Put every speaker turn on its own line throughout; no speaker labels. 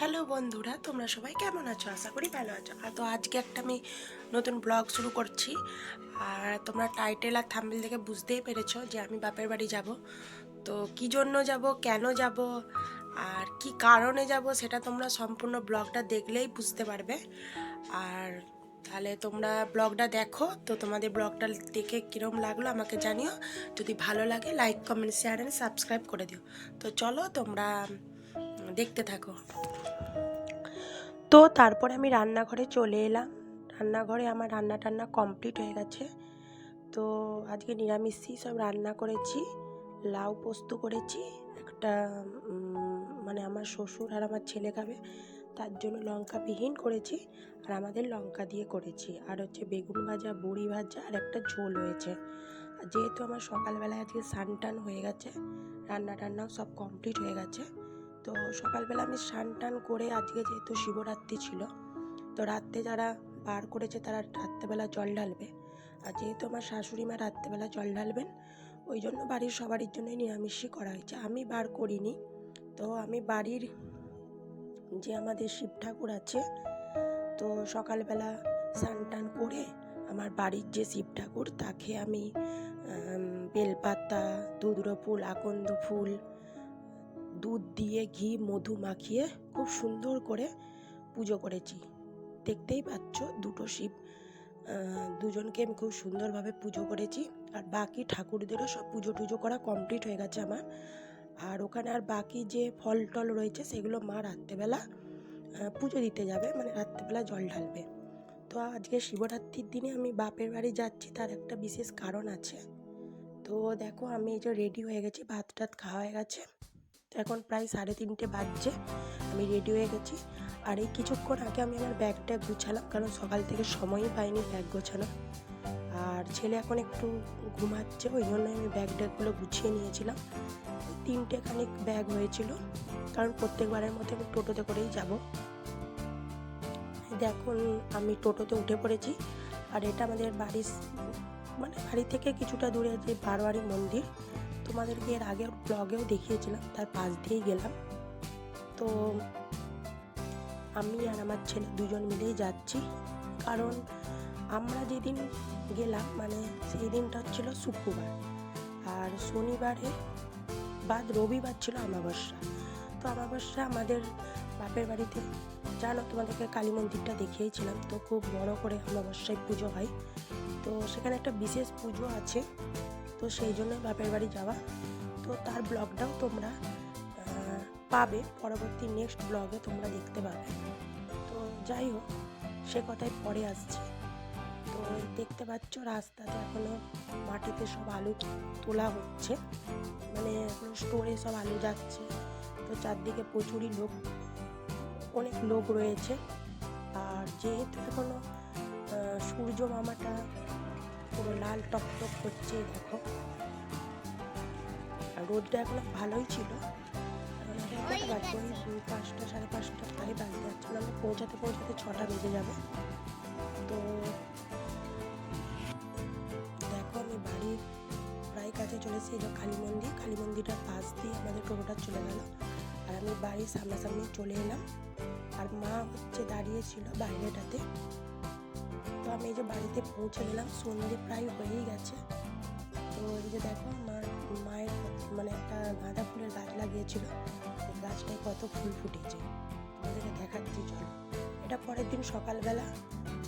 Hello বন্ধুরা, তোমরা সবাই কেমন আছো? আশা করি ভালো আছো। আর তো আজকে একটা আমি নতুন ব্লগ শুরু করছি। আর তোমরা টাইটেল আর থাম্বেল দেখে বুঝতেই পেরেছ যে আমি বাপের বাড়ি যাব। তো কি জন্য যাব, কেন যাব, আর কি কারণে যাব সেটা তোমরা সম্পূর্ণ ব্লগটা দেখলেই বুঝতে পারবে। আর তাহলে তোমরা ব্লগটা দেখো, তো তোমাদের ব্লগটা দেখে কীরকম লাগল আমাকে জানিও। যদি ভালো লাগে like comment share and subscribe করে দিও। তো চলো তোমরা দেখতে থাকো। তো তারপরে আমি রান্নাঘরে চলে এলাম। রান্নাঘরে আমার রান্না টান্না কমপ্লিট হয়ে গেছে। তো আজকে নিরামিষই সব রান্না করেছি। লাউ পোস্ত করেছি। একটা মানে আমার শ্বশুর আর আমার ছেলে খাবে, তার জন্য লঙ্কা বিহীন করেছি। আর আমাদের লঙ্কা দিয়ে করেছি। আর হচ্ছে বেগুন ভাজা, বড়ি ভাজা আর একটা ঝোল হয়েছে। যেহেতু আমার সকালবেলায় আজকে স্নান টান হয়ে গেছে, রান্না টান্নাও সব কমপ্লিট হয়ে গেছে। তো সকালবেলা আমি স্নান টান করে আজকে যেহেতু শিবরাত্রি ছিল, তো রাত্রে যারা বার করেছে তারা রাত্রেবেলা জল ঢালবে। আর যেহেতু আমার শাশুড়ি মা রাত্রেবেলা জল ঢালবেন, ওই জন্য বাড়ির সবারই জন্যই নিরামিষই করা হয়েছে। আমি বার করিনি, তো আমি বাড়ির যে আমাদের শিব ঠাকুর আছে, তো সকালবেলা স্নান টান করে আমার বাড়ির যে শিব ঠাকুর তাকে আমি, বেলপাতা, দুধরো ফুল, আকন্দ ফুল দুধ দিয়ে ঘি, মধু মাখিয়ে খুব সুন্দর করে পুজো করেছি। দেখতেই পাচ্ছ দুটো শিব দুজনকে আমি খুব সুন্দরভাবে পুজো করেছি। আর বাকি ঠাকুরদেরও সব পুজো টুজো করা কমপ্লিট হয়ে গেছে আমার। আর ওখানে আর বাকি যে ফল টল রয়েছে সেগুলো মা রাত্রেবেলা পুজো দিতে যাবে মানে রাত্রেবেলা জল ঢালবে। তো আজকে শিবরাত্রির দিনে আমি বাপের বাড়ি যাচ্ছি, তার একটা বিশেষ কারণ আছে। তো দেখো আমি এই যে রেডি হয়ে গেছি ভাত টাত খাওয়া হয়ে গেছে। এখন প্রায় সাড়ে তিনটে বাজছে, আমি রেডি হয়ে গেছি। আর এই কিছুক্ষণ আগে আমি আমার ব্যাগটা গুছালাম, কারণ সকাল থেকে সময়ই পাইনি ব্যাগ গোছানো। আর ছেলে এখন একটু ঘুমাচ্ছে, ওই জন্য আমি ব্যাগ ট্যাগগুলো গুছিয়ে নিয়েছিলাম। তিনটে খানিক ব্যাগ হয়েছিল, কারণ প্রত্যেকবারের মতো আমি টোটোতে করেই যাব। দেখুন আমি টোটোতে উঠে পড়েছি, আর এটা আমাদের বাড়ির মানে বাড়ি থেকে কিছুটা দূরে যে বারোয়ারি মন্দির তোমাদেরকে এর আগের ব্লগেও দেখিয়েছিলাম, তার পাশ দিয়েই গেলাম। তো আমি আর আমার ছেলে দুজন মিলেই যাচ্ছি। কারণ আমরা যেদিন গেলাম মানে সেই দিনটা ছিল শুক্রবার। আর শনিবারে বাদ রবিবার ছিল আমাবস্যা তো আমাবস্যা আমাদের বাপের বাড়িতে, জানো তোমাদেরকে কালী মন্দিরটা দেখিয়েছিলাম, তো খুব বড় করে আমাবস্যায় পুজো হয়। তো সেখানে একটা বিশেষ পুজো আছে। তো সেই জন্য বাপের বাড়ি যাওয়া। তো তার ব্লগটাও তোমরা পাবে। পরবর্তী নেক্সট ব্লগে তোমরা দেখতে পাবে। তো যাই হোক, সে কথাই পরে আসছে। তো দেখতে পাচ্ছ রাস্তাতে এখনও মাটিতে সব আলু তোলা হচ্ছে। মানে এখনও স্টোরে সব আলু যাচ্ছে। তো চারদিকে প্রচুরই লোক, অনেক লোক রয়েছে। আর যেহেতু এখনও সূর্য মামাটা পুরো লাল টকটক করছে দেখো। আর রোদটা এখনও ভালোই ছিল। বাজবে ওই পাঁচটা সাড়ে পাঁচটা তাই বাজতে যাচ্ছে। মানে আমরা পৌঁছাতে পৌঁছাতে ছটা বেজে যাবে। তো দেখো আমি বাড়ির প্রায় কাছে চলেছি যে কালী মন্দির। কালী মন্দিরটার পাশ দিয়ে আমাদের টোটোটা চলে গেল। আর আমি বাড়ির সামনাসামনি চলে এলাম। আর মা হচ্ছে দাঁড়িয়েছিল বাইরেটাতে। আমি এই যে বাড়িতে পৌঁছে গেলাম, সন্ধে প্রায় হয়েই গেছে। তো এই যে দেখো আমার মায়ের মানে একটা গাঁদা ফুলের গাছ লাগিয়েছিল। সেই গাছটায় কত ফুল ফুটেছে। তোমাদেরকে দেখাচ্ছি, চলো। এটা পরের দিন সকালবেলা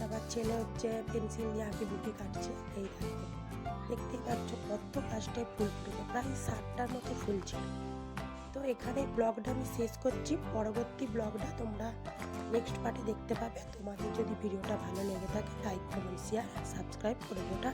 আবার ছেলে হচ্ছে পেন্সিল দিয়ে আঁকি বুকি কাটছে এই দেখো দেখতেই পাচ্ছ কত গাছটায় ফুল ফুটেছে, প্রায় ষাটটার মতো ফুল ছিল। তো এখানে ব্লগটা আমি শেষ করছি। পরবর্তী ব্লগটা তোমরা নেক্সট পার্টে দেখতে পাবে। তোমাদের যদি ভিডিওটা ভালো লেগে থাকে লাইক কমেন্ট শেয়ার সাবস্ক্রাইব করে ওটা